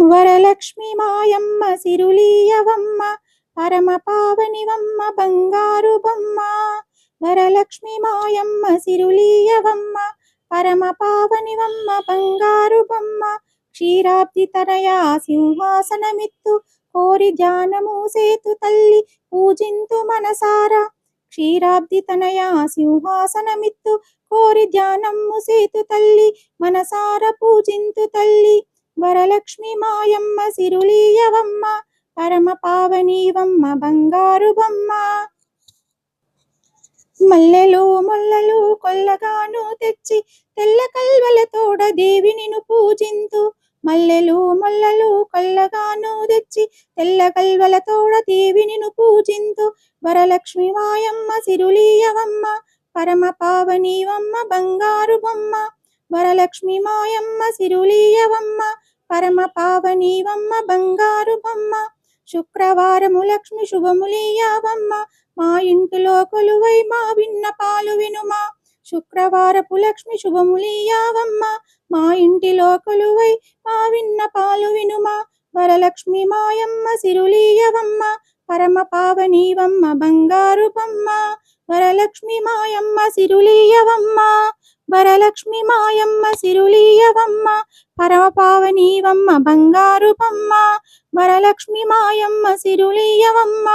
వరలక్ష్మి మాయమ్మ సిరులీయవమ్మ పరమ పావనివమ్మ బంగారు బొమ్మ వరలక్ష్మి మాయమ్మ సిరులీయవమ్మ పరమ పావనివమ్మ బంగారు బొమ్మ క్షీరాబ్ది తనయా సింహాసనమిత్తు కోరి ధ్యానము సేతు తల్లి పూజింతు మనసారా. క్షీరాబ్ది తనయా సింహాసనమిత్తు కోరి ధ్యానము సేతు తల్లి మనసార పూజింతు తల్లి. వరలక్ష్మి మాయమ్మ సిరులీయవమ్మ పరమ పావనీవమ్మ బంగారు బొమ్మ మల్లెలు ముల్లలు కొల్లగాను తెచ్చి తెల్ల కల్వలతోడ దేవి పూజింతు మల్లెలు ముల్లలు కొల్లగాను తెచ్చి తెల్ల కల్వలతోడ దేవి పూజింతు వరలక్ష్మి మాయమ్మ సిరులీయవమ్మ పరమ పావనీవమ్మ బంగారు బొమ్మ వరలక్ష్మి మాయమ్మ సిరులీయవమ్మ పరమ పావనీవమ్మ బంగారు బొమ్మ శుక్రవారము లక్ష్మి శుభములీయావమ్మ మా ఇంటిలో కొలువై మా విన్న పాలు వినుమా. శుక్రవారపు లక్ష్మి శుభములీయావమ్మ మా ఇంటిలో కొలువై మా విన్న పాలు వినుమా. వరలక్ష్మి మాయమ్మ సిరులీయవమ్మ పరమ పావనీవమ్మ బంగారు బొమ్మ వరలక్ష్మి మాయమ్మ సిరులీయవమ్మ వరలక్ష్మి మాయమ్మ సిరులీయవమ్మ పరమ పావనీవమ్మ బంగారు బొమ్మ వరలక్ష్మి మాయమ్మ సిరులీయవమ్మ